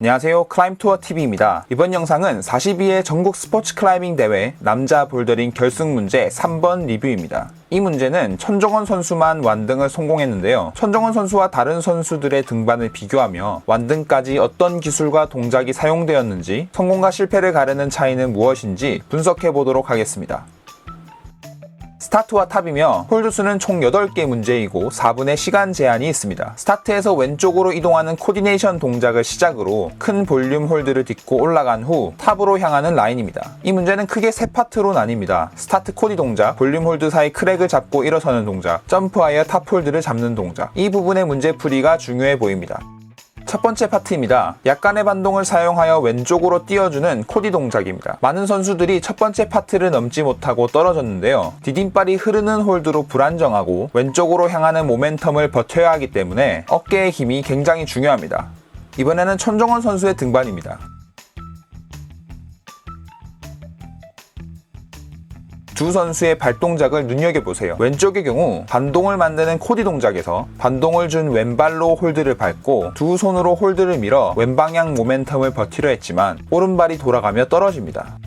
안녕하세요. 클라임투어 TV입니다. 이번 영상은 42회 전국 스포츠 클라이밍 대회 남자 볼더링 결승 문제 3번 리뷰입니다. 이 문제는 천정원 선수만 완등을 성공했는데요. 천정원 선수와 다른 선수들의 등반을 비교하며 완등까지 어떤 기술과 동작이 사용되었는지 성공과 실패를 가르는 차이는 무엇인지 분석해 보도록 하겠습니다. 스타트와 탑이며 홀드 수는 총 8개 문제이고 4분의 시간 제한이 있습니다. 스타트에서 왼쪽으로 이동하는 코디네이션 동작을 시작으로 큰 볼륨 홀드를 딛고 올라간 후 탑으로 향하는 라인입니다. 이 문제는 크게 세 파트로 나뉩니다. 스타트 코디 동작, 볼륨 홀드 사이 크랙을 잡고 일어서는 동작, 점프하여 탑 홀드를 잡는 동작. 이 부분의 문제 풀이가 중요해 보입니다. 첫 번째 파트입니다. 약간의 반동을 사용하여 왼쪽으로 띄워주는 코디 동작입니다. 많은 선수들이 첫 번째 파트를 넘지 못하고 떨어졌는데요. 디딤발이 흐르는 홀드로 불안정하고 왼쪽으로 향하는 모멘텀을 버텨야 하기 때문에 어깨의 힘이 굉장히 중요합니다. 이번에는 천정원 선수의 등반입니다. 두 선수의 발 동작을 눈여겨보세요. 왼쪽의 경우 반동을 만드는 코디 동작에서 반동을 준 왼발로 홀드를 밟고 두 손으로 홀드를 밀어 왼방향 모멘텀을 버티려 했지만 오른발이 돌아가며 떨어집니다.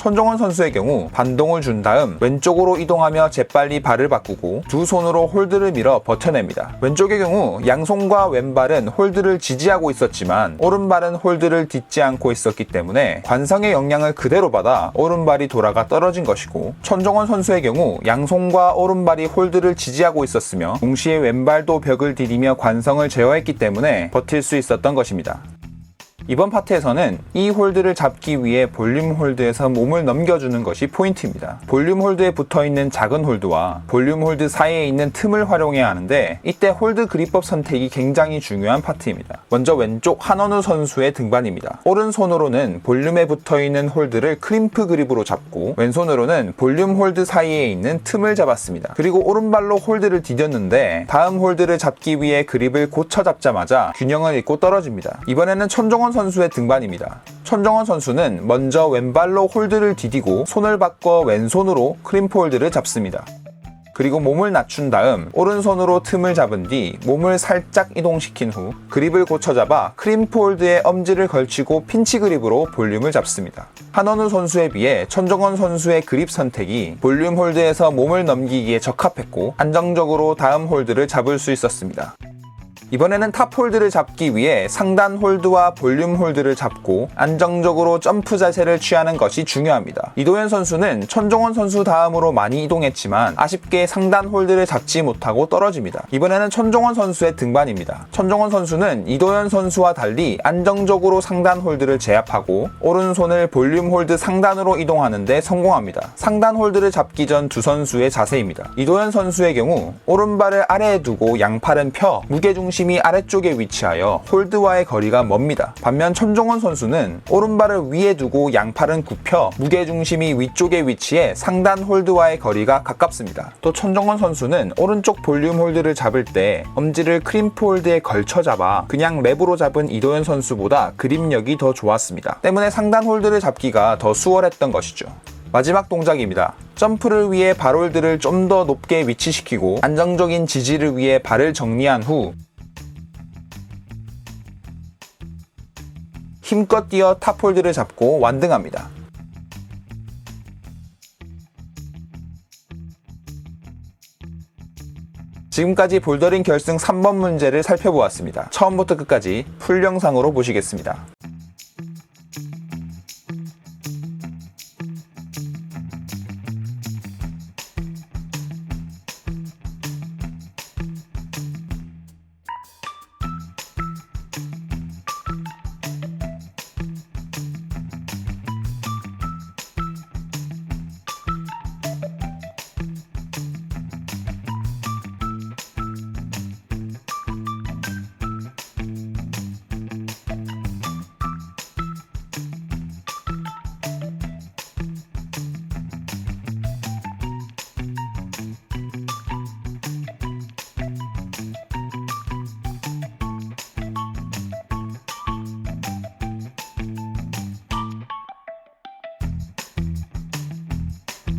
천정원 선수의 경우 반동을 준 다음 왼쪽으로 이동하며 재빨리 발을 바꾸고 두 손으로 홀드를 밀어 버텨냅니다. 왼쪽의 경우 양손과 왼발은 홀드를 지지하고 있었지만 오른발은 홀드를 딛지 않고 있었기 때문에 관성의 영향을 그대로 받아 오른발이 돌아가 떨어진 것이고 천정원 선수의 경우 양손과 오른발이 홀드를 지지하고 있었으며 동시에 왼발도 벽을 디디며 관성을 제어했기 때문에 버틸 수 있었던 것입니다. 이번 파트에서는 이 홀드를 잡기 위해 볼륨 홀드에서 몸을 넘겨주는 것이 포인트입니다. 볼륨 홀드에 붙어 있는 작은 홀드와 볼륨 홀드 사이에 있는 틈을 활용해야 하는데 이때 홀드 그립법 선택이 굉장히 중요한 파트입니다. 먼저 왼쪽 한원우 선수의 등반입니다. 오른손으로는 볼륨에 붙어 있는 홀드를 크림프 그립으로 잡고 왼손으로는 볼륨 홀드 사이에 있는 틈을 잡았습니다. 그리고 오른발로 홀드를 디뎠는데 다음 홀드를 잡기 위해 그립을 고쳐 잡자마자 균형을 잃고 떨어집니다. 이번에는 천정원 선수 의 등반입니다. 천정원 선수는 먼저 왼발로 홀드를 디디고 손을 바꿔 왼손으로 크림프 홀드를 잡습니다. 그리고 몸을 낮춘 다음 오른손으로 틈을 잡은 뒤 몸을 살짝 이동시킨 후 그립을 고쳐 잡아 크림프 홀드에 엄지를 걸치고 핀치 그립으로 볼륨을 잡습니다. 한원우 선수에 비해 천정원 선수의 그립 선택이 볼륨 홀드에서 몸을 넘기기에 적합했고 안정적으로 다음 홀드를 잡을 수 있었습니다. 이번에는 탑 홀드를 잡기 위해 상단 홀드와 볼륨 홀드를 잡고 안정적으로 점프 자세를 취하는 것이 중요합니다. 이도현 선수는 천정원 선수 다음으로 많이 이동했지만 아쉽게 상단 홀드를 잡지 못하고 떨어집니다. 이번에는 천정원 선수의 등반입니다. 천정원 선수는 이도현 선수와 달리 안정적으로 상단 홀드를 제압하고 오른손을 볼륨 홀드 상단으로 이동하는데 성공합니다. 상단 홀드를 잡기 전 두 선수의 자세입니다. 이도현 선수의 경우 오른발을 아래에 두고 양팔은 펴 무게중심 중심이 아래쪽에 위치하여 홀드와의 거리가 멉니다. 반면 천종원 선수는 오른발을 위에 두고 양팔은 굽혀 무게 중심이 위쪽에 위치해 상단 홀드와의 거리가 가깝습니다. 또 천정원 선수는 오른쪽 볼륨 홀드를 잡을 때 엄지를 크림프 홀드에 걸쳐 잡아 그냥 랩으로 잡은 이도현 선수보다 그립력이 더 좋았습니다. 때문에 상단 홀드를 잡기가 더 수월했던 것이죠. 마지막 동작입니다. 점프를 위해 발홀드를 좀 더 높게 위치시키고 안정적인 지지를 위해 발을 정리한 후 힘껏 뛰어 탑홀드를 잡고 완등합니다. 지금까지 볼더링 결승 3번 문제를 살펴보았습니다. 처음부터 끝까지 풀 영상으로 보시겠습니다.